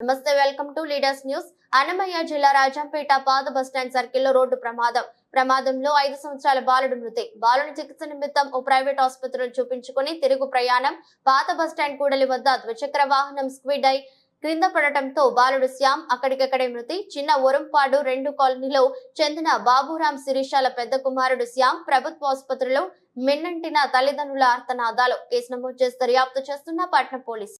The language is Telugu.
నమస్తే welcome to leaders news. Annamayya జిల్లా రాజంపేట పాత బస్టాండ్ సర్కిల్లో రోడ్డు ప్రమాదం. ప్రమాదంలో ఐదు సంవత్సరాల బాలుడు మృతి. బాలుని చికిత్స నిమిత్తం ఓ ప్రైవేట్ ఆసుపత్రిలో చూపించుకుని తిరుగు ప్రయాణం. పాత బస్టాండ్ కూడలి వద్ద ద్విచక్ర వాహనం స్క్విడ్ అయి క్రింద పడటంతో బాలుడు శ్యామ్ అక్కడికక్కడే మృతి. చిన్న ఒరంపాడు రెండు కాలనీలో చెందిన బాబురాం శిరీషాల పెద్ద కుమారుడు శ్యామ్ ప్రభుత్వ ఆసుపత్రిలో మిన్నంటిన తల్లిదండ్రుల ఆర్తనాదాలు. కేసు నమోదు చేసి దర్యాప్తు చేస్తున్న పట్నం పోలీసు